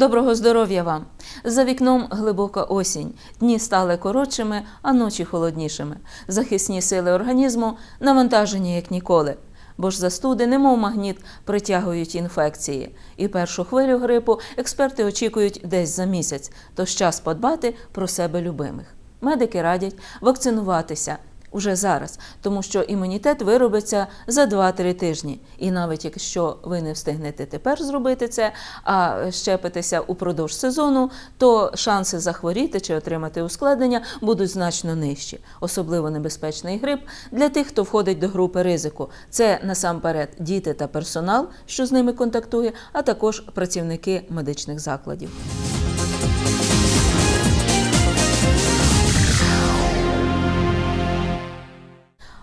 Доброго здоров'я вам! За вікном глибока осінь. Дні стали коротшими, а ночі холоднішими. Захисні сили організму навантажені як ніколи. Бо ж застуди, немов магніт, притягують інфекції. І першу хвилю грипу експерти очікують десь за місяць, тож час подбати про себе любимих. Медики радять вакцинуватися уже зараз, тому що імунітет виробиться за 2-3 тижні. І навіть якщо ви не встигнете тепер зробити це, а щепитеся упродовж сезону, то шанси захворіти чи отримати ускладнення будуть значно нижчі. Особливо небезпечний грип для тих, хто входить до групи ризику. Це насамперед діти та персонал, що з ними контактує, а також працівники медичних закладів.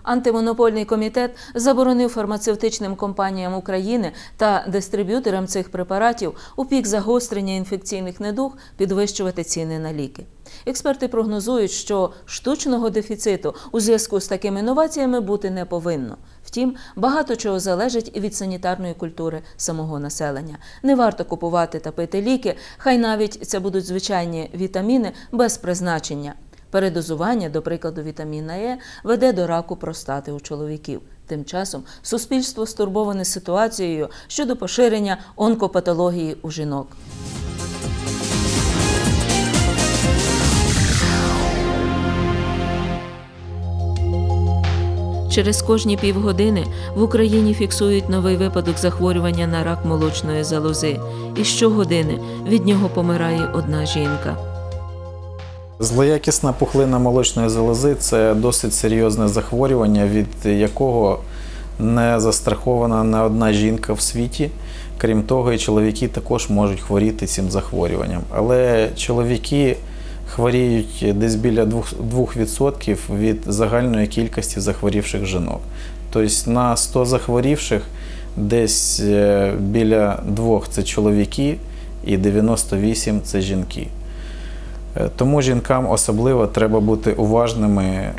Антимонопольний комітет заборонив фармацевтичним компаніям України та дистриб'юторам цих препаратів у пік загострення інфекційних недуг підвищувати ціни на ліки. Експерти прогнозують, що штучного дефіциту у зв'язку з такими інноваціями бути не повинно. Втім, багато чого залежить і від санітарної культури самого населення. Не варто купувати та пити ліки, хай навіть це будуть звичайні вітаміни без призначення. Передозування, до прикладу, вітаміна Е веде до раку простати у чоловіків. Тим часом суспільство стурбоване ситуацією щодо поширення онкопатології у жінок. Через кожні півгодини в Україні фіксують новий випадок захворювання на рак молочної залози. І щогодини від нього помирає одна жінка. Злоякісна пухлина молочної залози це досить серйозне захворювання, від якого не застрахована не одна жінка в світі. Крім того, і чоловіки також можуть хворіти цим захворюванням. Але чоловіки хворіють десь біля 2% від загальної кількості захворівших жінок. Тобто на 100 захворівших десь е, біля 2 це чоловіки і 98 це жінки. Е, Тому жінкам особливо треба бути уважними е,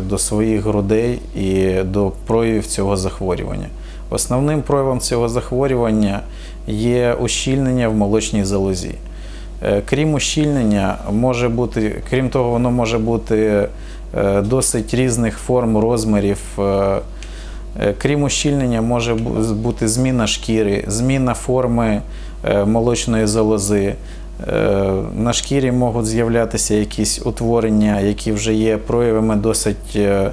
до своїх грудей і до проявів цього захворювання. Основним проявом цього захворювання є ущільнення в молочній залозі. Е, Крім ущільнення, може бути, крім того, воно може бути досить різних форм, розмірів. Крім ущільнення, може бути зміна шкіри, зміна форми молочної залози. Е, На шкірі можуть з'являтися якісь утворення, які вже є проявами досить е,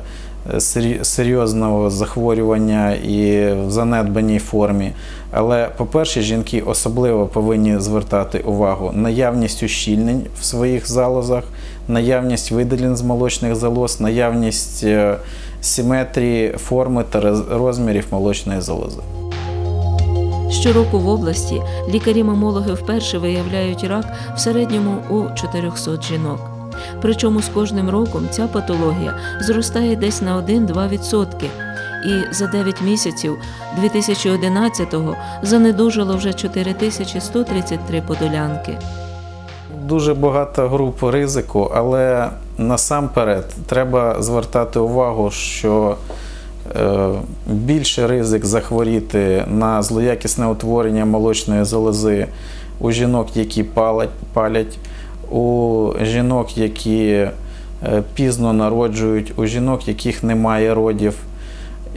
серйозного захворювання і в занедбаній формі. Але, по-перше, жінки особливо повинні звертати увагу наявність ущільнень в своїх залозах, наявність видалень з молочних залоз, наявність е, симетрії форми та розмірів молочної залози. Щороку в області лікарі-мамологи вперше виявляють рак в середньому у 400 жінок. Причому з кожним роком ця патологія зростає десь на 1-2%. І за 9 місяців 2011-го занедужило вже 4133 подолянки. Дуже багато груп ризику, але насамперед треба звертати увагу, що е, більше ризик захворіти на злоякісне утворення молочної залози у жінок, які палять, палять, у жінок, які е, пізно народжують, у жінок, яких немає родів.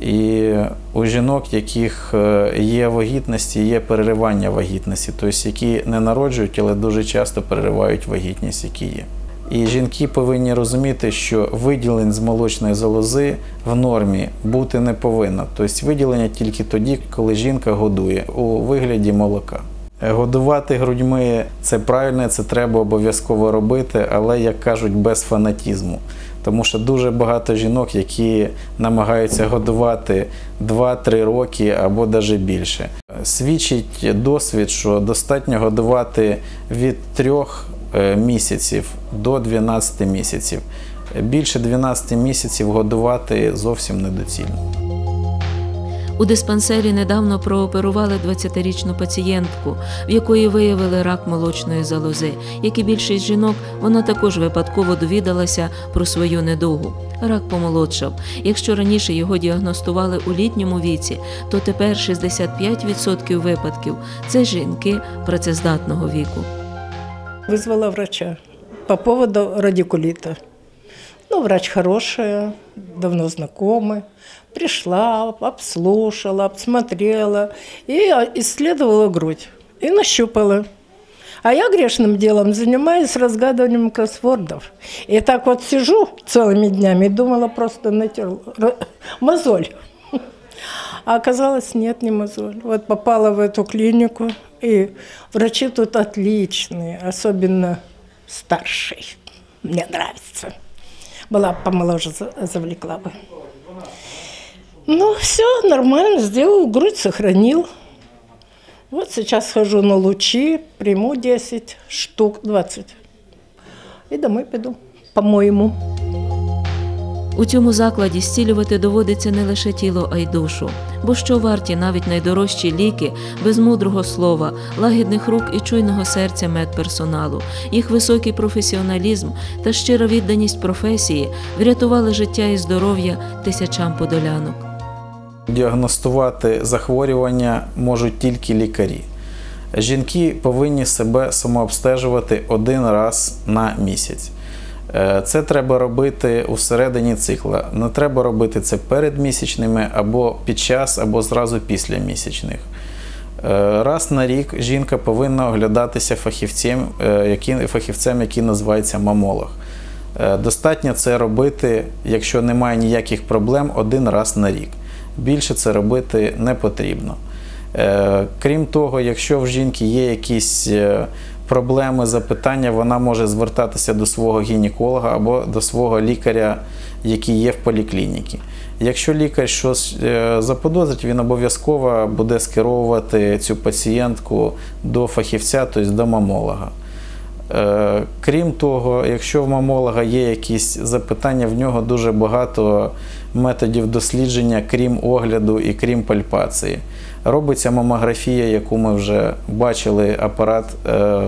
І у жінок, яких е, є вагітності, є переривання вагітності, тобто які не народжують, але дуже часто переривають вагітність, які є. І жінки повинні розуміти, що виділень з молочної залози в нормі бути не повинно. Тобто виділення тільки тоді, коли жінка годує у вигляді молока. Е, Годувати грудьми це правильно, це треба обов'язково робити, але як кажуть, без фанатізму. Тому що дуже багато жінок, які намагаються годувати 2-3 роки або навіть більше. Свідчить досвід, що достатньо годувати від 3 місяців до 12 місяців. Більше 12 місяців годувати зовсім недоцільно. У диспансері недавно прооперували 20-річну пацієнтку, в якої виявили рак молочної залози. Як і більшість жінок, вона також випадково довідалася про свою недугу. Рак помолодшав. Якщо раніше його діагностували у літньому віці, то тепер 65% випадків це жінки працездатного віку. Вызвала врача по поводу радикулита. Ну, врач хорошая, давно знакомы. Пришла, обслушала, обсмотрела и исследовала грудь. И нащупала. А я грешным делом занимаюсь разгадыванием кроссвордов. И так вот сижу целыми днями и думала, просто натерла ра- мозоль. А оказалось, нет, не мозоль. Вот попала в эту клинику, и врачи тут отличные, особенно старший. Мне нравится. Была помоложе, за- завлекла бы. Ну, все нормально, сделал, грудь сохранил. Вот сейчас хожу на лучи, приму 10 штук, 20. И домой пойду, по-моему. У цьому закладі зцілювати доводиться не лише тіло, а й душу. Бо що варті навіть найдорожчі ліки без мудрого слова, лагідних рук і чуйного серця медперсоналу. Їх високий професіоналізм та щира відданість професії врятували життя і здоров'я тисячам подолянок. Діагностувати захворювання можуть тільки лікарі. Жінки повинні себе самообстежувати один раз на місяць. Е, Це треба робити у середині цикла. Не треба робити це перед місячними або під час, або зразу після місячних. Е, Раз на рік жінка повинна оглядатися фахівцем, е, фахівцем, який називається мамолог. Достатньо це робити, якщо немає ніяких проблем, один раз на рік. Більше це робити не потрібно. Крім того, якщо в жінки є якісь проблеми, запитання, вона може звертатися до свого гінеколога або до свого лікаря, який є в поліклініці. Якщо лікар щось е, заподозрить, він обов'язково буде скеровувати цю пацієнтку до фахівця, тобто до мамолога. Е, Крім того, якщо в мамолога є якісь запитання, в нього дуже багато методів дослідження, крім огляду і крім пальпації. Робиться мамографія, яку ми вже бачили, апарат. е,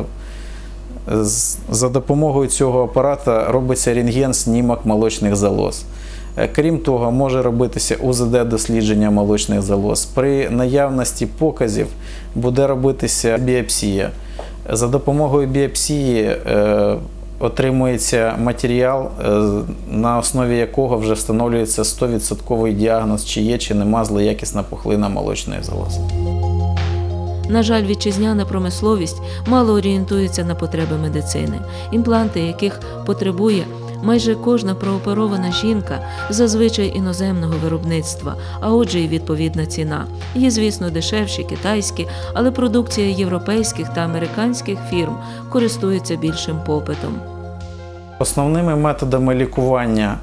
За допомогою цього апарата робиться рентген знімок молочних залоз. Е, Крім того, може робитися УЗД дослідження молочних залоз. При наявності показів буде робитися біопсія. За допомогою біопсії е, отримується матеріал, е, на основі якого вже встановлюється 100% діагноз, чи є чи нема злоякісна пухлина молочної залози. На жаль, вітчизняна промисловість мало орієнтується на потреби медицини, імпланти, яких потребує майже кожна прооперована жінка, зазвичай іноземного виробництва, а отже, і відповідна ціна. Є, звісно, дешевші китайські, але продукція європейських та американських фірм користується більшим попитом. Основними методами лікування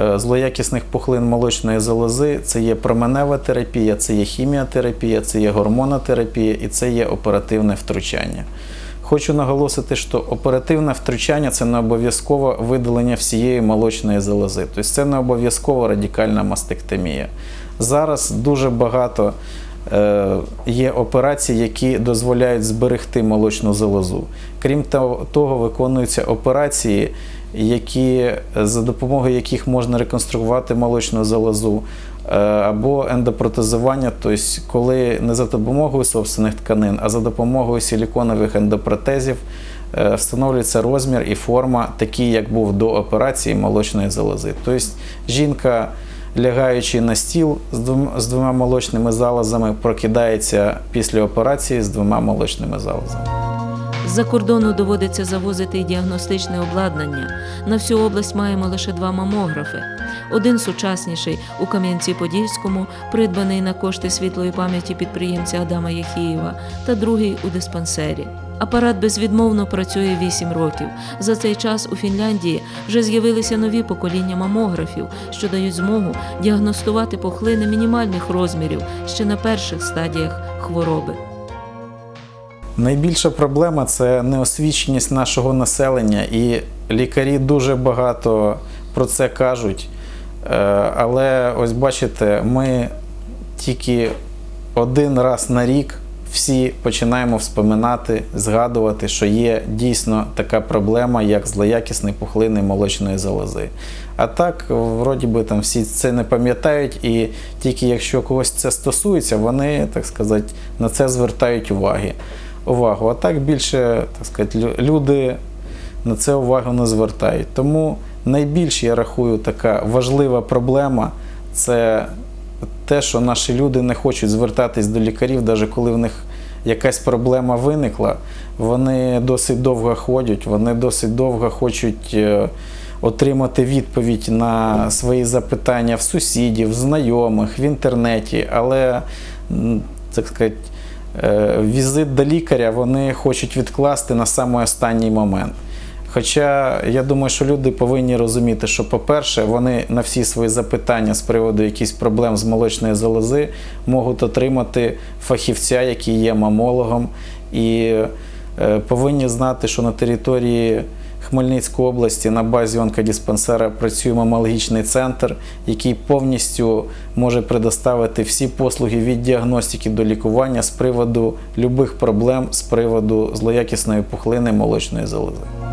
е, злоякісних пухлин молочної залози це є променева терапія, це є хіміотерапія, це є гормонотерапія і це є оперативне втручання. Хочу наголосити, що оперативне втручання це не обов'язково видалення всієї молочної залози, тобто це не обов'язково радикальна мастектомія. Зараз дуже багато е, є операцій, які дозволяють зберегти молочну залозу. Крім того, виконуються операції, за допомогою яких можна реконструювати молочну залозу, або ендопротезування, тобто коли не за допомогою собственних тканин, а за допомогою силіконових ендопротезів е, встановлюється розмір і форма, такий, як був до операції молочної залози. Тобто жінка, лягаючи на стіл з двома молочними залозами, прокидається після операції з двома молочними залозами. З-за кордону доводиться завозити й діагностичне обладнання. На всю область маємо лише два мамографи. Один сучасніший у Кам'янці-Подільському, придбаний на кошти світлої пам'яті підприємця Адама Єхієва, та другий у диспансері. Апарат безвідмовно працює 8 років. За цей час у Фінляндії вже з'явилися нові покоління мамографів, що дають змогу діагностувати пухлини мінімальних розмірів ще на перших стадіях хвороби. Найбільша проблема це неосвіченість нашого населення, і лікарі дуже багато про це кажуть. Е, Але ось бачите, ми тільки один раз на рік всі починаємо вспоминати, згадувати, що є дійсно така проблема, як злоякісний пухлини молочної залози. А так, вроді би, там всі це не пам'ятають, і тільки якщо когось це стосується, вони, так сказати, на це звертають уваги. Увагу. А так більше, так сказати, люди на це увагу не звертають. Тому найбільш я рахую така важлива проблема це те, що наші люди не хочуть звертатись до лікарів, навіть коли в них якась проблема виникла, вони досить довго ходять, вони досить довго хочуть е, отримати відповідь на свої запитання в сусідів, знайомих, в інтернеті, але так сказати, е, візит до лікаря вони хочуть відкласти на самий останній момент. Хоча я думаю, що люди повинні розуміти, що, по-перше, вони на всі свої запитання з приводу якихось проблем з молочної залози можуть отримати фахівця, який є мамологом, і е, повинні знати, що на території Хмельницької області на базі онкодиспансера працює мамологічний центр, який повністю може предоставити всі послуги від діагностики до лікування з приводу любих проблем з приводу злоякісної пухлини молочної залози.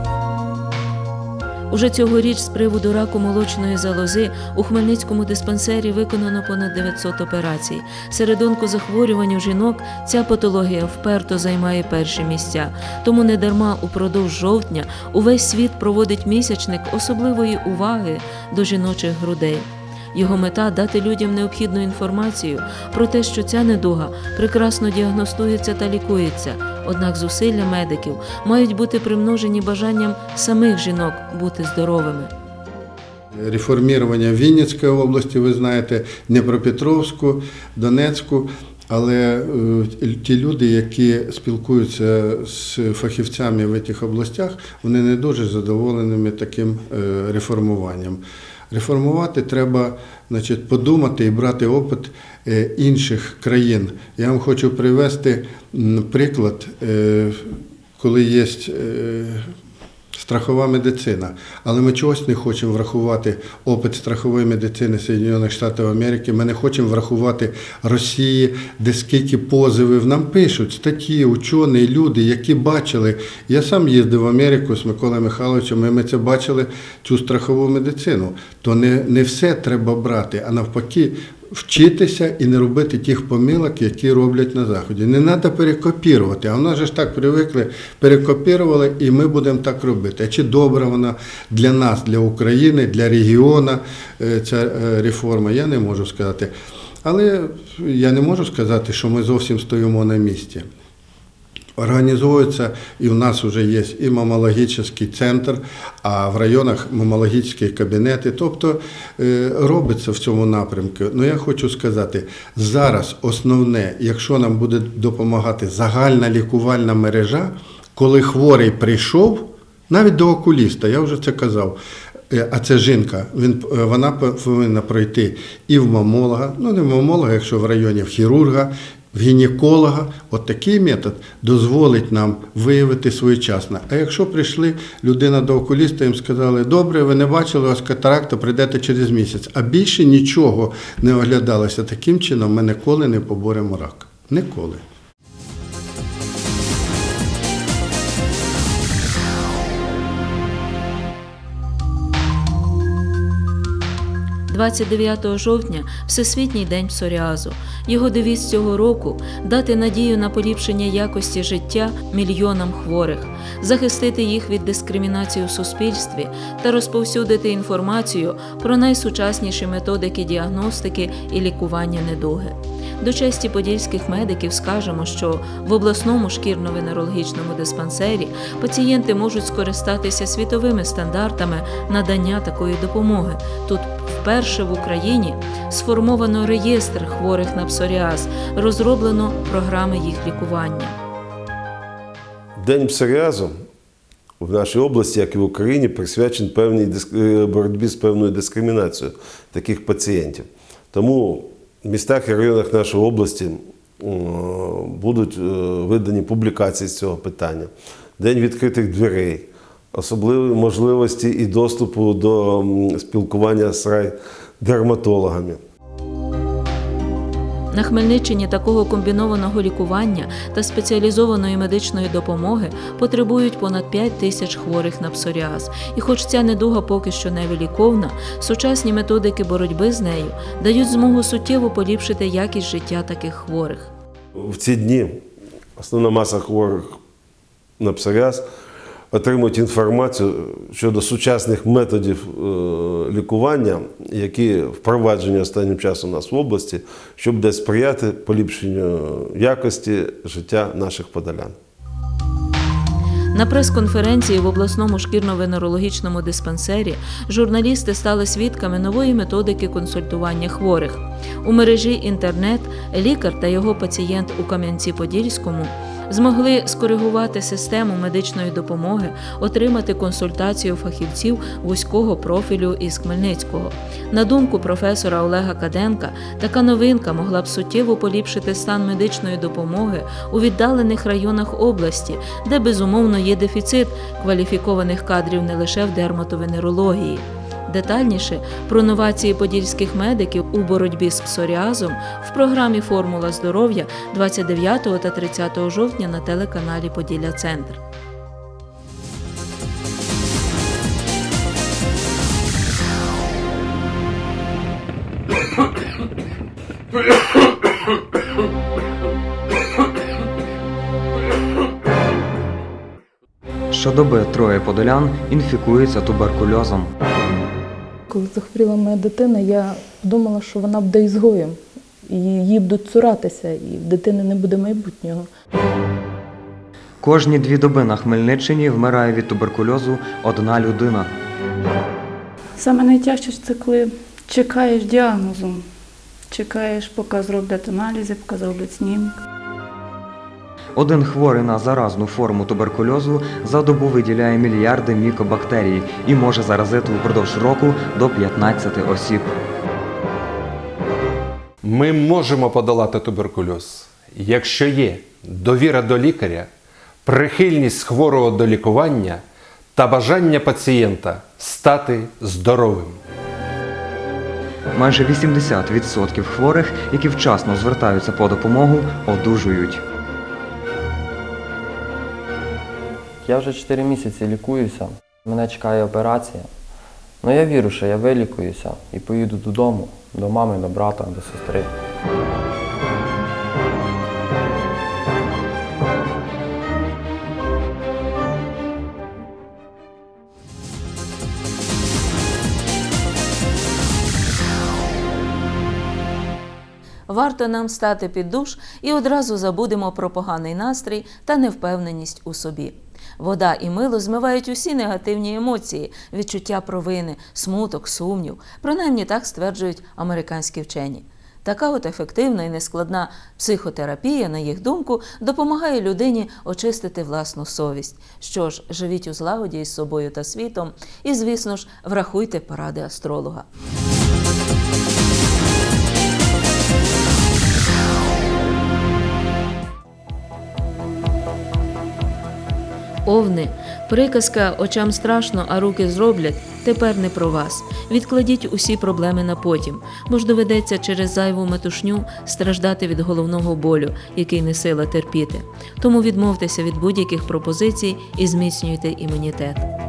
Уже цьогоріч з приводу раку молочної залози у Хмельницькому диспансері виконано понад 900 операцій. Серед онкозахворювань у жінок ця патологія вперто займає перші місця. Тому недарма упродовж жовтня увесь світ проводить місячник особливої уваги до жіночих грудей. Його мета дати людям необхідну інформацію про те, що ця недуга прекрасно діагностується та лікується. Однак зусилля медиків мають бути примножені бажанням самих жінок бути здоровими. реформування Вінницької області, ви знаєте, Дніпропетровську, Донецьку. Але е, ті люди, які спілкуються з фахівцями в цих областях, вони не дуже задоволеними таким е, реформуванням. Реформувати треба значить, подумати і брати опит е, інших країн. Я вам хочу привести приклад, е, коли є е, страхова медицина. Але ми чогось не хочемо врахувати опит страхової медицини Сполучених Штатів Америки. Ми не хочемо врахувати Росії, де скільки позивів нам пишуть статті, учені, люди, які бачили. Я сам їздив в Америку з Миколою Михайловичем, і ми це бачили, цю страхову медицину. То не, не все треба брати, а навпаки. Вчитися і не робити тих помилок, які роблять на заході. Не треба перекопірувати. А в нас же ж так привикли, перекопірували, і ми будемо так робити. А чи добра вона для нас, для України, для регіону е, ця е, реформа, я не можу сказати. Але я не можу сказати, що ми зовсім стоїмо на місці. Організовується, і в нас вже є і мамологічний центр, а в районах мамологічні кабінети. Тобто е, робиться в цьому напрямку. Ну я хочу сказати, зараз основне, якщо нам буде допомагати загальна лікувальна мережа, коли хворий прийшов, навіть до окуліста, я вже це казав. Е, А це жінка, він, е, вона повинна пройти і в мамолога, ну не в мамолога, якщо в районі в хірурга, в гінеколога. От такий метод дозволить нам виявити своєчасно. А якщо прийшли людина до окуліста, їм сказали, добре, ви не бачили, вас катаракта, прийдете через місяць. А більше нічого не оглядалося. Таким чином ми ніколи не поборемо рак. Ніколи. 29 жовтня Всесвітній день псоріазу. Його девіз цього року дати надію на поліпшення якості життя мільйонам хворих, захистити їх від дискримінації у суспільстві та розповсюдити інформацію про найсучасніші методики діагностики і лікування недуги. До честі подільських медиків скажемо, що в обласному шкірно-венерологічному диспансері пацієнти можуть скористатися світовими стандартами надання такої допомоги. Тут вперше в Україні сформовано реєстр хворих на псоріаз, розроблено програми їх лікування. День псоріазу в нашій області, як і в Україні, присвячений певній е, боротьбі з певною дискримінацією таких пацієнтів. Тому містах і районах нашої області будуть е, видані публікації з цього питання. День відкритих дверей, особливі можливості і доступу до спілкування з райдерматологами. На Хмельниччині такого комбінованого лікування та спеціалізованої медичної допомоги потребують понад 5 тисяч хворих на псоріаз. І хоч ця недуга поки що не виліковна, сучасні методики боротьби з нею дають змогу суттєво поліпшити якість життя таких хворих. В ці дні основна маса хворих на псоріаз отримують інформацію щодо сучасних методів е, лікування, які впроваджені останнім часом у нас в області, щоб буде сприяти поліпшенню якості життя наших подолян. На прес-конференції в обласному шкірно-венерологічному диспансері журналісти стали свідками нової методики консультування хворих. У мережі інтернет лікар та його пацієнт у Кам'янці-Подільському змогли скоригувати систему медичної допомоги, отримати консультацію фахівців вузького профілю із Хмельницького. На думку професора Олега Каденка, така новинка могла б суттєво поліпшити стан медичної допомоги у віддалених районах області, де безумовно є дефіцит кваліфікованих кадрів не лише в дерматовенерології. Детальніше про новації подільських медиків у боротьбі з псоріазом в програмі Формула здоров'я 29 та 30 жовтня на телеканалі Поділля Центр. Щодоби троє подолян інфікуються туберкульозом. Коли захворіла моя дитина, я думала, що вона буде ізгоєм, і її будуть цуратися, і в дитини не буде майбутнього. Кожні дві доби на Хмельниччині вмирає від туберкульозу одна людина. Саме найтяжче це коли чекаєш діагнозу. Чекаєш, поки зроблять аналізи, поки зроблять снімок. Один хворий на заразну форму туберкульозу за добу виділяє мільярди мікобактерій і може заразити упродовж року до 15 осіб. Ми можемо подолати туберкульоз, якщо є довіра до лікаря, прихильність хворого до лікування та бажання пацієнта стати здоровим. Майже 80% хворих, які вчасно звертаються по допомогу, одужують. Я вже 4 місяці лікуюся, мене чекає операція. Ну я вірю, що я вилікуюся і поїду додому, до мами, до брата, до сестри. Варто нам стати під душ і одразу забудемо про поганий настрій та невпевненість у собі. Вода і мило змивають усі негативні емоції, відчуття провини, смуток, сумнів. Принаймні так стверджують американські вчені. Така от ефективна і нескладна психотерапія, на їх думку, допомагає людині очистити власну совість. Що ж, живіть у злагоді із собою та світом, і, звісно ж, врахуйте поради астролога. Овни, приказка очам страшно, а руки зроблять тепер не про вас. Відкладіть усі проблеми на потім, бо ж доведеться через зайву метушню страждати від головного болю, який не сила терпіти. Тому відмовтеся від будь-яких пропозицій і зміцнюйте імунітет.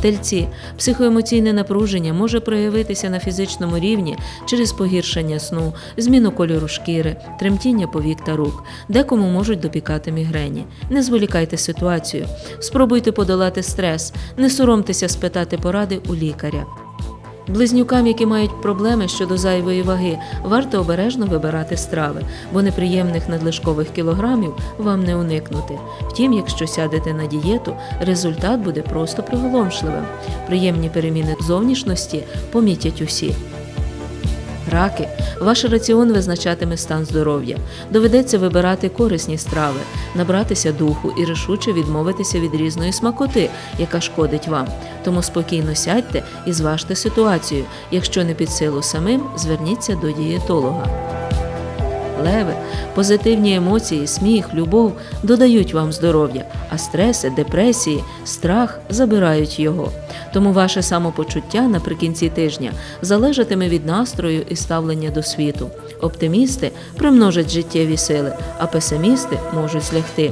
Тельці, психоемоційне напруження може проявитися на фізичному рівні через погіршення сну, зміну кольору шкіри, тремтіння повік та рук. Декому можуть допікати мігрені. Не зволікайте ситуацію. Спробуйте подолати стрес, не соромтеся спитати поради у лікаря. Близнюкам, які мають проблеми щодо зайвої ваги, варто обережно вибирати страви, бо неприємних надлишкових кілограмів вам не уникнути. Втім, якщо сядете на дієту, результат буде просто приголомшливим. Приємні переміни зовнішності помітять усі. Раки, ваш раціон визначатиме стан здоров'я. Доведеться вибирати корисні страви, набратися духу і рішуче відмовитися від різної смакоти, яка шкодить вам. Тому спокійно сядьте і зважте ситуацію. Якщо не під силу самим, зверніться до дієтолога. Леви, позитивні емоції, сміх, любов додають вам здоров'я, а стреси, депресії, страх забирають його. Тому ваше самопочуття наприкінці тижня залежатиме від настрою і ставлення до світу. Оптимісти примножать життєві сили, а песимісти можуть злягти.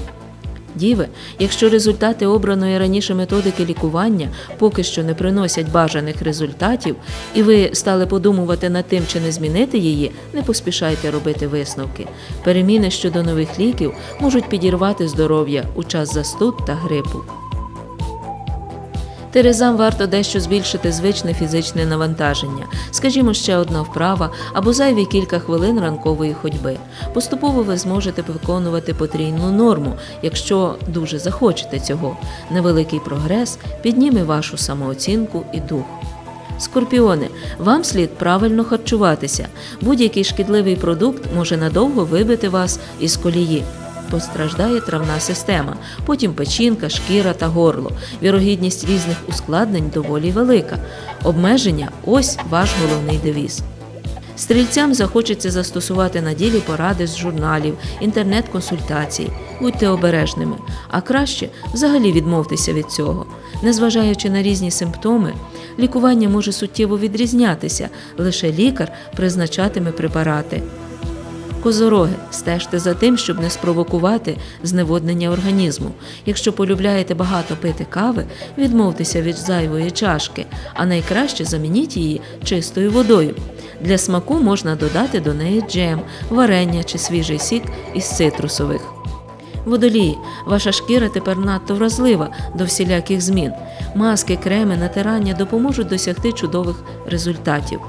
Діви, якщо результати обраної раніше методики лікування поки що не приносять бажаних результатів, і ви стали подумувати над тим, чи не змінити її, не поспішайте робити висновки. Переміни щодо нових ліків можуть підірвати здоров'я у час застуд та грипу. Терезам варто дещо збільшити звичне фізичне навантаження, скажімо, ще одна вправа або зайві кілька хвилин ранкової ходьби. Поступово ви зможете виконувати потрійну норму, якщо дуже захочете цього. Невеликий прогрес підніме вашу самооцінку і дух. Скорпіони, вам слід правильно харчуватися. Будь-який шкідливий продукт може надовго вибити вас із колії. Постраждає травна система, потім печінка, шкіра та горло. Вірогідність різних ускладнень доволі велика. Обмеження ось ваш головний девіз. Стрільцям захочеться застосувати на ділі поради з журналів, інтернет-консультацій. Будьте обережними, а краще взагалі відмовтеся від цього. Незважаючи на різні симптоми, лікування може суттєво відрізнятися, лише лікар призначатиме препарати. Козороги, стежте за тим, щоб не спровокувати зневоднення організму. Якщо полюбляєте багато пити кави, відмовтеся від зайвої чашки, а найкраще замініть її чистою водою. Для смаку можна додати до неї джем, варення чи свіжий сік із цитрусових. Водолії, ваша шкіра тепер надто вразлива до всіляких змін. Маски, креми, натирання допоможуть досягти чудових результатів.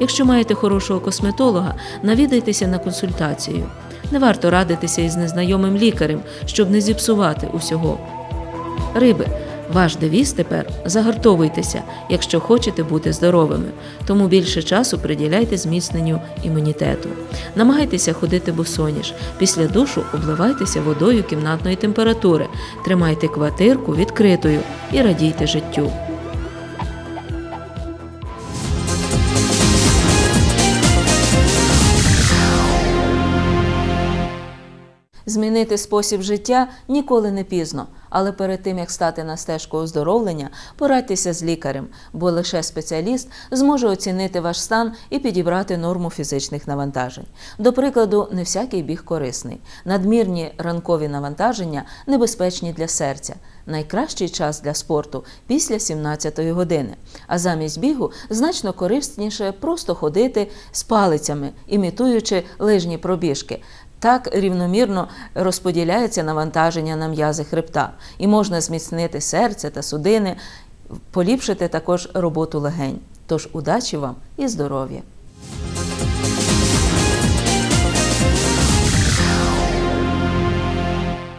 Якщо маєте хорошого косметолога, навідайтеся на консультацію. Не варто радитися із незнайомим лікарем, щоб не зіпсувати усього. Риби, ваш девіз тепер загартовуйтеся, якщо хочете бути здоровими. Тому більше часу приділяйте зміцненню імунітету. Намагайтеся ходити босоніж. Після душу обливайтеся водою кімнатної температури, тримайте квартирку відкритою і радійте життю. Змінити спосіб життя ніколи не пізно, але перед тим як стати на стежку оздоровлення, порадьтеся з лікарем, бо лише спеціаліст зможе оцінити ваш стан і підібрати норму фізичних навантажень. До прикладу, не всякий біг корисний. Надмірні ранкові навантаження небезпечні для серця. Найкращий час для спорту після 17-ї години. А замість бігу значно корисніше просто ходити з палицями, імітуючи лижні пробіжки. Так рівномірно розподіляється навантаження на м'язи хребта, і можна зміцнити серце та судини, поліпшити також роботу легень. Тож удачі вам і здоров'я!